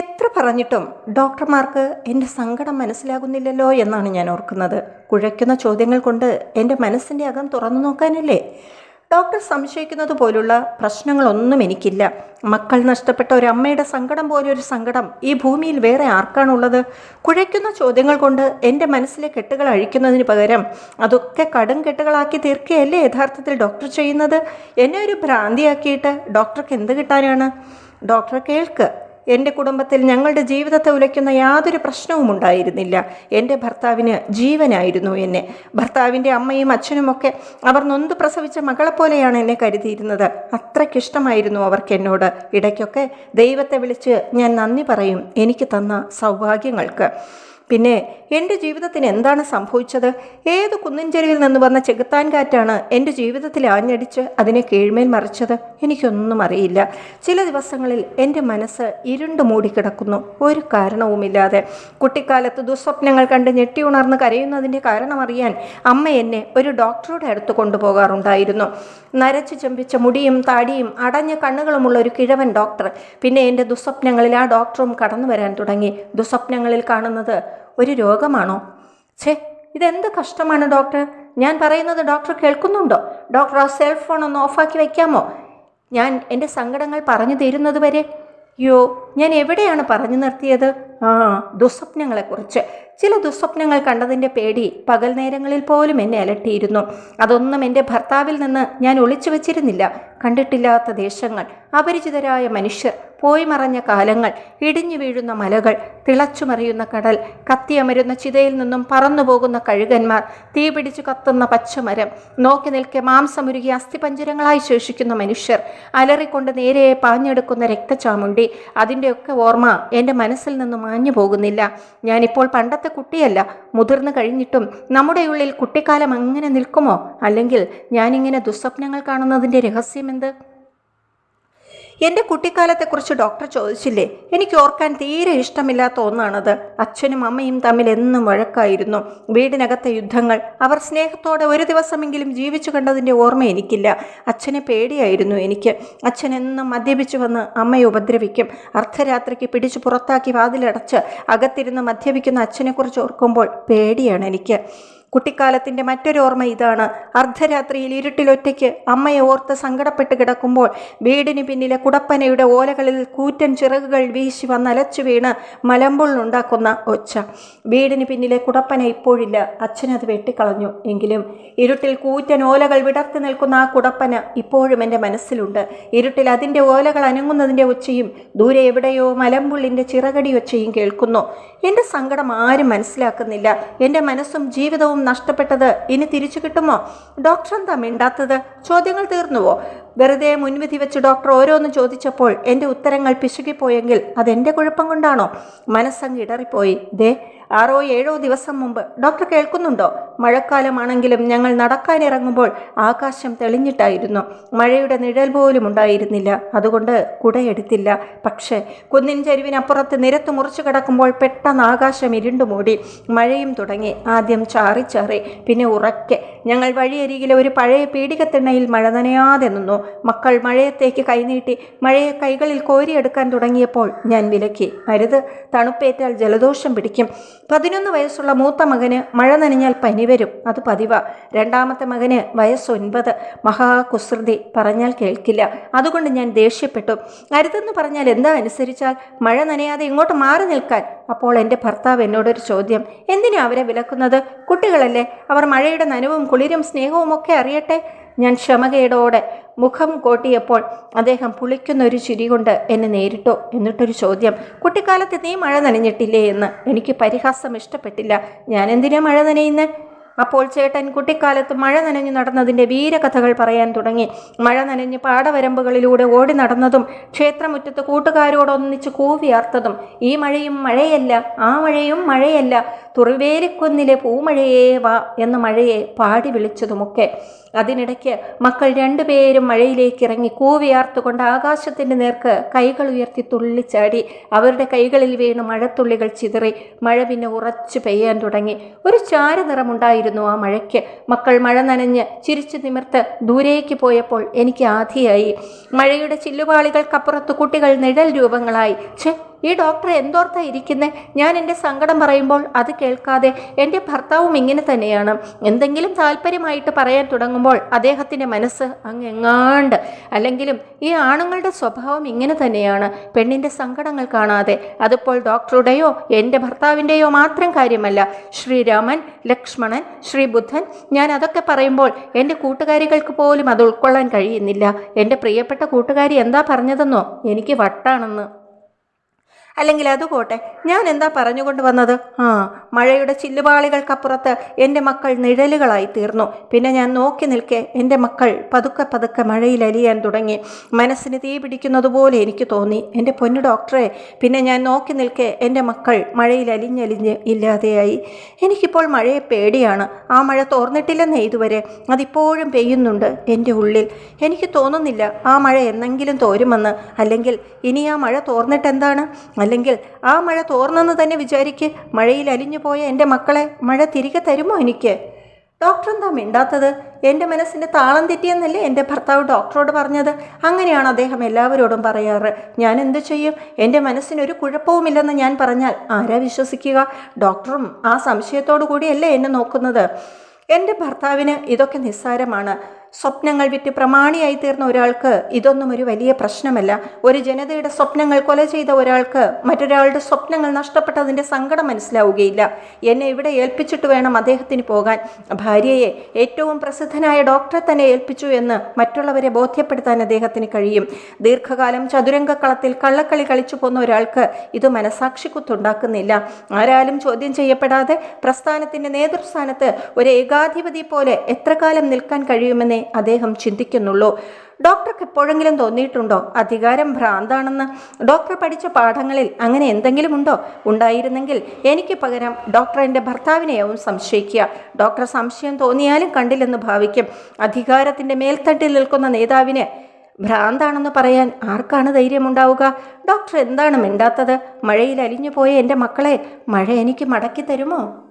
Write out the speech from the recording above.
എത്ര പറഞ്ഞിട്ടും ഡോക്ടർമാർക്ക് എന്റെ സങ്കടം മനസ്സിലാകുന്നില്ലല്ലോ എന്നാണ് ഞാൻ ഓർക്കുന്നത്. കുഴയ്ക്കുന്ന ചോദ്യങ്ങൾ കൊണ്ട് എന്റെ മനസ്സിന്റെ അകം തുറന്നു നോക്കാനല്ലേ? ഡോക്ടർ സംശയിക്കുന്നത് പോലുള്ള പ്രശ്നങ്ങളൊന്നും എനിക്കില്ല. മക്കൾ നഷ്ടപ്പെട്ട ഒരു അമ്മയുടെ സങ്കടം പോലെ ഒരു സങ്കടം ഈ ഭൂമിയിൽ വേറെ ആർക്കാണുള്ളത്? കുഴയ്ക്കുന്ന ചോദ്യങ്ങൾ കൊണ്ട് എന്റെ മനസ്സിലെ കെട്ടുകൾ അഴിക്കുന്നതിന് പകരം അതൊക്കെ കടും കെട്ടുകളാക്കി തീർക്കുകയല്ലേ യഥാർത്ഥത്തിൽ ഡോക്ടർ ചെയ്യുന്നത്? എന്നെ ഒരു ഭ്രാന്തിയാക്കിയിട്ട് ഡോക്ടർക്ക് എന്ത് കിട്ടാനാണ്? ഡോക്ടർ കേൾക്ക്. എന്റെ കുടുംബത്തിൽ ഞങ്ങളുടെ ജീവിതത്തെ ഉലയ്ക്കുന്ന യാതൊരു പ്രശ്നവും ഉണ്ടായിരുന്നില്ല. എന്റെ ഭർത്താവിന് ജീവനായിരുന്നു എന്നെ. ഭർത്താവിന്റെ അമ്മയും അച്ഛനുമൊക്കെ അവർ നൊന്ത് പ്രസവിച്ച മകളെപ്പോലെയാണ് എന്നെ കരുതിയിരുന്നത്. അത്രയ്ക്കിഷ്ടമായിരുന്നു അവർക്ക് എന്നോട്. ഇടയ്ക്കൊക്കെ ദൈവത്തെ വിളിച്ച് ഞാൻ നന്ദി പറയും. എനിക്ക് തന്ന സൗഭാഗ്യങ്ങൾക്ക്. പിന്നെ എന്റെ ജീവിതത്തിന് എന്താണ് സംഭവിച്ചത്? ഏത് കുന്നിൻ ചെരുവിൽ നിന്ന് വന്ന ചെകുത്താൻ കാറ്റാണ് എന്റെ ജീവിതത്തിൽ ആഞ്ഞടിച്ച് അതിനെ കീഴ്മേൽ മറിച്ചത്? എനിക്കൊന്നും അറിയില്ല. ചില ദിവസങ്ങളിൽ എന്റെ മനസ്സ് ഇരുണ്ട് മൂടിക്കിടക്കുന്നു. ഒരു കാരണവുമില്ലാതെ. കുട്ടിക്കാലത്ത് ദുസ്വപ്നങ്ങൾ കണ്ട് ഞെട്ടി ഉണർന്ന് കരയുന്നതിന്റെ കാരണമറിയാൻ അമ്മ എന്നെ ഒരു ഡോക്ടറുടെ അടുത്ത് കൊണ്ടുപോകാറുണ്ടായിരുന്നു. നരച്ചു ചെമ്പിച്ച മുടിയും താടിയും അടഞ്ഞ കണ്ണുകളുമുള്ള ഒരു കിഴവൻ ഡോക്ടർ. പിന്നെ എന്റെ ദുസ്വപ്നങ്ങളിൽ ആ ഡോക്ടറും കടന്നു വരാൻ തുടങ്ങി. ദുസ്വപ്നങ്ങളിൽ കാണുന്നത് ഒരു രോഗമാണോ? ഛേ ഇതെന്ത് കഷ്ടമാണ് ഡോക്ടർ? ഞാൻ പറയുന്നത് ഡോക്ടർ കേൾക്കുന്നുണ്ടോ? ഡോക്ടർ ആ സെൽഫോൺ ഒന്ന് ഓഫാക്കി വയ്ക്കാമോ? ഞാൻ എന്റെ സങ്കടങ്ങൾ പറഞ്ഞു തരുന്നത് വരെ യോ ഞാൻ എവിടെയാണ് പറഞ്ഞു നിർത്തിയത്? ആ ദുസ്വപ്നങ്ങളെക്കുറിച്ച്. ചില ദുസ്വപ്നങ്ങൾ കണ്ടതിന്റെ പേടി പകൽ നേരങ്ങളിൽ പോലും എന്നെ അലട്ടിയിരുന്നു. അതൊന്നും എന്റെ ഭർത്താവിൽ നിന്ന് ഞാൻ ഒളിച്ചു വച്ചിരുന്നില്ല. കണ്ടിട്ടില്ലാത്ത ദേശങ്ങൾ അപരിചിതരായ മനുഷ്യർ പോയി മറഞ്ഞ കാലങ്ങൾ ഇടിഞ്ഞു വീഴുന്ന മലകൾ തിളച്ചുമറിയുന്ന കടൽ കത്തിയമരുന്ന ചിതയിൽ നിന്നും പറന്നുപോകുന്ന കഴുകന്മാർ തീ പിടിച്ചു കത്തുന്ന പച്ചമരം നോക്കി നിൽക്കെ മാംസമുരുകി അസ്ഥിപഞ്ചരങ്ങളായി ശേഷിക്കുന്ന മനുഷ്യർ അലറിക്കൊണ്ട് നേരെ പാഞ്ഞെടുക്കുന്ന രക്തചാമുണ്ടി അതിന്റെയൊക്കെ ഓർമ്മ എന്റെ മനസ്സിൽ നിന്ന് മാഞ്ഞു പോകുന്നില്ല ഞാനിപ്പോൾ പണ്ടത്തെ കുട്ടിയല്ല. മുതിർന്നു കഴിഞ്ഞിട്ടും നമ്മുടെ ഉള്ളിൽ കുട്ടിക്കാലം അങ്ങനെ നിൽക്കുമോ? അല്ലെങ്കിൽ ഞാനിങ്ങനെ ദുസ്വപ്നങ്ങൾ കാണുന്നതിന്റെ രഹസ്യമെന്ത്? എന്റെ കുട്ടിക്കാലത്തെക്കുറിച്ച് ഡോക്ടർ ചോദിച്ചില്ലേ? എനിക്ക് ഓർക്കാൻ തീരെ ഇഷ്ടമില്ലാത്ത ഒന്നാണത്. അച്ഛനും അമ്മയും തമ്മിൽ എന്നും വഴക്കായിരുന്നു. വീടിനകത്തെ യുദ്ധങ്ങൾ അവർ സ്നേഹത്തോടെ ഒരു ദിവസമെങ്കിലും ജീവിച്ചു കണ്ടതിന്റെ ഓർമ്മ എനിക്കില്ല. അച്ഛനെ പേടിയായിരുന്നു എനിക്ക്. അച്ഛൻ എന്നും മദ്യപിച്ചു വന്ന് അമ്മയെ ഉപദ്രവിക്കും. അർദ്ധരാത്രിക്ക് പിടിച്ചു പുറത്താക്കി വാതിലടച്ച് അകത്തിരുന്ന് മദ്യപിക്കുന്ന അച്ഛനെക്കുറിച്ച് ഓർക്കുമ്പോൾ പേടിയാണ് എനിക്ക്. കുട്ടിക്കാലത്തിന്റെ മറ്റൊരു ഓർമ്മ ഇതാണ്. അർദ്ധരാത്രിയിൽ ഇരുട്ടിലൊറ്റയ്ക്ക് അമ്മയെ ഓർത്ത് സങ്കടപ്പെട്ട് കിടക്കുമ്പോൾ വീടിന് പിന്നിലെ കുടപ്പനയുടെ ഓലകളിൽ കൂറ്റൻ ചിറകുകൾ വീശി വന്നലച്ചു വീണ് മലമ്പുള്ളുണ്ടാക്കുന്ന ഒച്ച. വീടിന് പിന്നിലെ കുടപ്പന ഇപ്പോഴില്ല. അച്ഛനത് വെട്ടിക്കളഞ്ഞു. എങ്കിലും ഇരുട്ടിൽ കൂറ്റൻ ഓലകൾ വിടർത്തി നിൽക്കുന്ന ആ കുടപ്പന ഇപ്പോഴും എന്റെ മനസ്സിലുണ്ട്. ഇരുട്ടിൽ അതിന്റെ ഓലകൾ അനങ്ങുന്നതിന്റെ ഒച്ചയും ദൂരെ എവിടെയോ മലമ്പുള്ളിന്റെ ചിറകടി ഒച്ചയും കേൾക്കുന്നു. എന്റെ സങ്കടം ആരും മനസ്സിലാക്കുന്നില്ല. എന്റെ മനസ്സും ജീവിതവും നഷ്ടപ്പെട്ടത് ഇനി തിരിച്ചു കിട്ടുമോ? ഡോക്ടർ എന്താ മിണ്ടാത്തത്? ചോദ്യങ്ങൾ തീർന്നുവോ? വെറുതെ മുൻവിധി വെച്ച് ഡോക്ടർ ഓരോന്ന് ചോദിച്ചപ്പോൾ എന്റെ ഉത്തരങ്ങൾ പിശുകിപ്പോയെങ്കിൽ അതെന്റെ കുഴപ്പം കൊണ്ടാണോ? മനസ്സങ്ങ് ഇടറിപ്പോയി. ദേ ആറോ ഏഴോ ദിവസം മുമ്പ്. ഡോക്ടർ കേൾക്കുന്നുണ്ടോ? മഴക്കാലമാണെങ്കിലും ഞങ്ങൾ നടക്കാനിറങ്ങുമ്പോൾ ആകാശം തെളിഞ്ഞിട്ടായിരുന്നു. മഴയുടെ നിഴൽ പോലും ഉണ്ടായിരുന്നില്ല. അതുകൊണ്ട് കുടയെടുത്തില്ല. പക്ഷേ കുന്നിൻ ചെരുവിനപ്പുറത്ത് നിരത്ത് മുറിച്ചു കിടക്കുമ്പോൾ പെട്ടെന്ന് ആകാശം ഇരുണ്ടുമൂടി മഴയും തുടങ്ങി. ആദ്യം ചാറി ചാറി. പിന്നെ ഉറക്കെ. ഞങ്ങൾ വഴിയരികിലെ ഒരു പഴയ പീഡികത്തിണ്ണയിൽ മഴ നനയാതെ നിന്നു. മക്കൾ മഴയത്തേക്ക് കൈനീട്ടി മഴയെ കൈകളിൽ കോരിയെടുക്കാൻ തുടങ്ങിയപ്പോൾ ഞാൻ വിലക്കി. അരുത്. തണുപ്പേറ്റാൽ ജലദോഷം പിടിക്കും. പതിനൊന്ന് വയസ്സുള്ള മൂത്ത മകന് മഴ നനഞ്ഞാൽ പനി വരും. അത് പതിവ. രണ്ടാമത്തെ മകന് വയസ്സൊൻപത്. മഹാകുസൃതി പറഞ്ഞാൽ കേൾക്കില്ല. അതുകൊണ്ട് ഞാൻ ദേഷ്യപ്പെട്ടു. അരുതെന്ന് പറഞ്ഞാൽ എന്താ അനുസരിച്ചാൽ മഴ നനയാതെ ഇങ്ങോട്ട് മാറി നിൽക്കാൻ? അപ്പോൾ എന്റെ ഭർത്താവ് എന്നോടൊരു ചോദ്യം. എന്തിനാ അവരെ വിലക്കുന്നത്? കുട്ടികളല്ലേ. അവർ മഴയുടെ നനവും കുളിരും സ്നേഹവും ഒക്കെ അറിയട്ടെ. ഞാൻ ക്ഷമകേടോടെ മുഖം കോട്ടിയപ്പോൾ അദ്ദേഹം പുളിക്കുന്ന ഒരു ചിരി കൊണ്ട് എന്നെ നേരിട്ടോ. എന്നിട്ടൊരു ചോദ്യം കുട്ടിക്കാലത്ത് നീ മഴ നനഞ്ഞിട്ടില്ലേ? എന്ന്. എനിക്ക് പരിഹാസം ഇഷ്ടപ്പെട്ടില്ല. ഞാൻ എന്തിനാ മഴ നനയുന്നത് അപ്പോൾ ചേട്ടൻ കുട്ടിക്കാലത്ത് മഴ നനഞ്ഞു നടന്നതിന്റെ വീരകഥകൾ പറയാൻ തുടങ്ങി. മഴ നനഞ്ഞ് പാടവരമ്പുകളിലൂടെ ഓടി നടന്നതും ക്ഷേത്രമുറ്റത്ത് കൂട്ടുകാരോടൊന്നിച്ച് കൂവിയാർത്തതും ഈ മഴയും മഴയല്ല ആ മഴയും മഴയല്ല. തുറവേലിക്കുന്നിലെ പൂമഴയേ വാ എന്ന് മഴയെ പാടി വിളിച്ചതുമൊക്കെ. അതിനിടയ്ക്ക് മക്കൾ രണ്ടുപേരും മഴയിലേക്ക് ഇറങ്ങി കൂവിയാർത്തുകൊണ്ട് ആകാശത്തിന്റെ നേർക്ക് കൈകൾ ഉയർത്തി തുള്ളിച്ചാടി അവരുടെ കൈകളിൽ വീണ് മഴത്തുള്ളികൾ ചിതറി. മഴ പിന്നെ ഉറച്ചു പെയ്യാൻ തുടങ്ങി. ഒരു ചാരനിറമുണ്ടായിരുന്നു. ആ മഴയ്ക്ക്. മക്കൾ മഴ നനഞ്ഞ് ചിരിച്ചു നിമിർത്ത് ദൂരേക്ക് പോയപ്പോൾ എനിക്ക് ആധിയായി. മഴയുടെ ചില്ലുപാളികൾക്കപ്പുറത്ത് കുട്ടികൾ നിഴൽ രൂപങ്ങളായി. ഛെ ഈ ഡോക്ടർ എന്തോർത്താ ഇരിക്കുന്നത് ഞാൻ എന്റെ സങ്കടം പറയുമ്പോൾ അത് കേൾക്കാതെ എന്റെ ഭർത്താവും ഇങ്ങനെ തന്നെയാണ്. എന്തെങ്കിലും താല്പര്യമായിട്ട് പറയാൻ തുടങ്ങുമ്പോൾ അദ്ദേഹത്തിന്റെ മനസ്സ് അങ്ങ് എങ്ങാണ്ട് അല്ലെങ്കിലും ഈ ആണുങ്ങളുടെ സ്വഭാവം ഇങ്ങനെ തന്നെയാണ്. പെണ്ണിന്റെ സങ്കടങ്ങൾ കാണാതെ. അതിപ്പോൾ ഡോക്ടറുടെയോ എന്റെ ഭർത്താവിന്റെയോ മാത്രം കാര്യമല്ല. ശ്രീരാമൻ ലക്ഷ്മണൻ ശ്രീബുദ്ധൻ ഞാൻ അതൊക്കെ പറയുമ്പോൾ എന്റെ കൂട്ടുകാരികൾക്ക് പോലും അത് ഉൾക്കൊള്ളാൻ കഴിയുന്നില്ല. എന്റെ പ്രിയപ്പെട്ട കൂട്ടുകാരി എന്താ പറഞ്ഞതെന്നോ? എനിക്ക് വട്ടാണെന്ന്. അല്ലെങ്കിൽ അത് പോട്ടെ. ഞാൻ എന്താ പറഞ്ഞുകൊണ്ട് വന്നത്? ആ മഴയുടെ ചില്ലുപാളികൾക്കപ്പുറത്ത് എന്റെ മക്കൾ നിഴലുകളായി തീർന്നു. പിന്നെ ഞാൻ നോക്കി നിൽക്കെ എന്റെ മക്കൾ പതുക്കെ പതുക്കെ മഴയിൽ അലിയാൻ തുടങ്ങി. മനസ്സിന് തീ പിടിക്കുന്നതുപോലെ എനിക്ക് തോന്നി. എന്റെ പൊന്നു ഡോക്ടറെ പിന്നെ ഞാൻ നോക്കി നിൽക്കെ എന്റെ മക്കൾ മഴയിൽ അലിഞ്ഞലിഞ്ഞ് ഇല്ലാതെയായി. എനിക്കിപ്പോൾ മഴയെ പേടിയാണ്. ആ മഴ തോർന്നിട്ടില്ലെന്നേ ഇതുവരെ. അതിപ്പോഴും പെയ്യുന്നുണ്ട് എന്റെ ഉള്ളിൽ. എനിക്ക് തോന്നുന്നില്ല ആ മഴ എന്നെങ്കിലും തോരുമെന്ന്. അല്ലെങ്കിൽ ഇനി ആ മഴ തോർന്നിട്ട് എന്താണ് അല്ലെങ്കിൽ ആ മഴ തോർന്നെന്ന് തന്നെ വിചാരിക്ക് മഴയിൽ അലിഞ്ഞു പോയ എന്റെ മക്കളെ മഴ തിരികെ തരുമോ എനിക്ക്? ഡോക്ടർ എന്താ മിണ്ടാത്തത്? എന്റെ മനസ്സിന്റെ താളം തെറ്റിയെന്നല്ലേ എന്റെ ഭർത്താവ് ഡോക്ടറോട് പറഞ്ഞത്? അങ്ങനെയാണ് അദ്ദേഹം എല്ലാവരോടും പറയാറ്. ഞാൻ എന്ത് ചെയ്യും? എന്റെ മനസ്സിനൊരു കുഴപ്പവുമില്ലെന്ന് ഞാൻ പറഞ്ഞാൽ ആരാ വിശ്വസിക്കുക? ഡോക്ടറും ആ സംശയത്തോടു കൂടിയല്ലേ എന്നെ നോക്കുന്നത്. എന്റെ ഭർത്താവിന് ഇതൊക്കെ നിസ്സാരമാണ്. സ്വപ്നങ്ങൾ വിറ്റ് പ്രമാണിയായി തീർന്ന ഒരാൾക്ക് ഇതൊന്നും ഒരു വലിയ പ്രശ്നമല്ല. ഒരു ജനതയുടെ സ്വപ്നങ്ങൾ കൊല ചെയ്ത ഒരാൾക്ക് മറ്റൊരാളുടെ സ്വപ്നങ്ങൾ നഷ്ടപ്പെട്ടതിന്റെ സങ്കടം മനസ്സിലാവുകയില്ല. എന്നെ ഇവിടെ ഏൽപ്പിച്ചിട്ട് വേണം അദ്ദേഹത്തിന് പോകാൻ. ഭാര്യയെ ഏറ്റവും പ്രസിദ്ധനായ ഡോക്ടറെ തന്നെ ഏൽപ്പിച്ചു എന്ന് മറ്റുള്ളവരെ ബോധ്യപ്പെടുത്താൻ അദ്ദേഹത്തിന് കഴിയും. ദീർഘകാലം ചതുരംഗക്കളത്തിൽ കള്ളക്കളി കളിച്ചു പോന്ന ഒരാൾക്ക് ഇത് മനസാക്ഷി കുത്തുണ്ടാക്കുന്നില്ല ആരാലും ചോദ്യം ചെയ്യപ്പെടാതെ പ്രസ്ഥാനത്തിന്റെ നേതൃസ്ഥാനത്ത് ഒരു ഏകാധിപതി പോലെ എത്ര കാലം നിൽക്കാൻ കഴിയുമെന്നേ അദ്ദേഹം ചിന്തിക്കുന്നുള്ളൂ. ഡോക്ടർക്ക് എപ്പോഴെങ്കിലും തോന്നിയിട്ടുണ്ടോ? അധികാരം ഭ്രാന്താണെന്ന്? ഡോക്ടർ പഠിച്ച പാഠങ്ങളിൽ അങ്ങനെ എന്തെങ്കിലും ഉണ്ടോ ഉണ്ടായിരുന്നെങ്കിൽ എനിക്ക് പകരം ഡോക്ടർ എന്റെ ഭർത്താവിനെയാവും സംശയിക്കുക. ഡോക്ടർ സംശയം തോന്നിയാലും കണ്ടില്ലെന്ന് ഭാവിക്കും. അധികാരത്തിന്റെ മേൽത്തട്ടിൽ നിൽക്കുന്ന നേതാവിന് ഭ്രാന്താണെന്ന് പറയാൻ ആർക്കാണ് ധൈര്യമുണ്ടാവുക? ഡോക്ടർ എന്താണ് മിണ്ടാത്തത്? മഴയിൽ അലിഞ്ഞു പോയ എന്റെ മക്കളെ മഴ എനിക്ക് മടക്കി തരുമോ